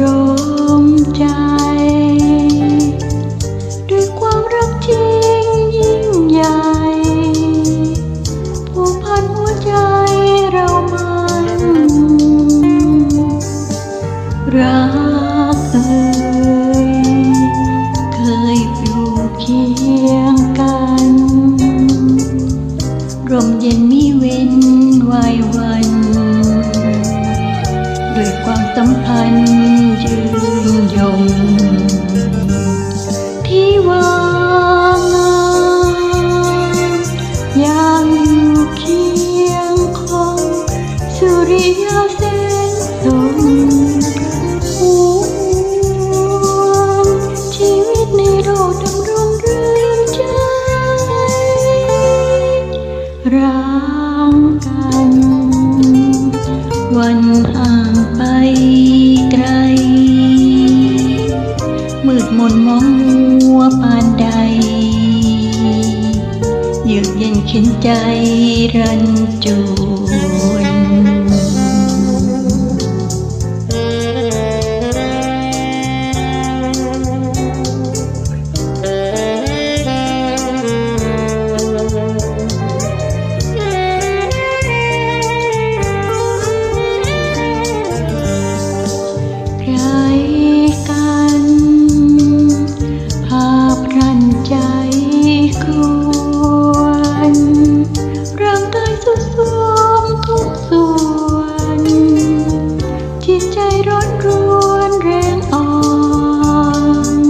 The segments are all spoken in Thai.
ร่มใจ ด้วยความรักจริงยิ่งใหญ่ ผูกพันหัวใจเรามันรัก สัมพันธ์ยืนยง ที่ว่างงามยังอยู่เคียงคงสุริยาแสนส่องห่วงชีวิตในโลกดำรงเรื่องใจรักกัน วัน เข็นใจรันจวน ใจร้อนรวนแรงอ่อน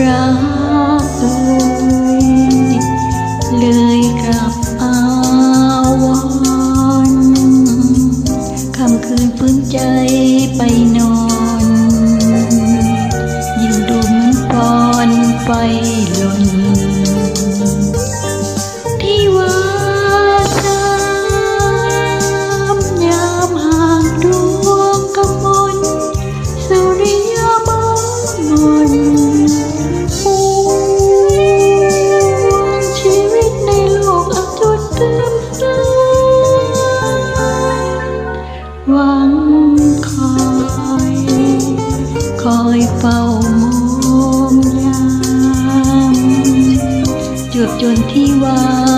รักเอ่ยเลยกลับอาวรณ์คำคืนฟื้นใจไปนอน ยิ่งดูเหมือนปอนไฟ หวังคอยคอยเฝ้ามองยามจวบจนที่วา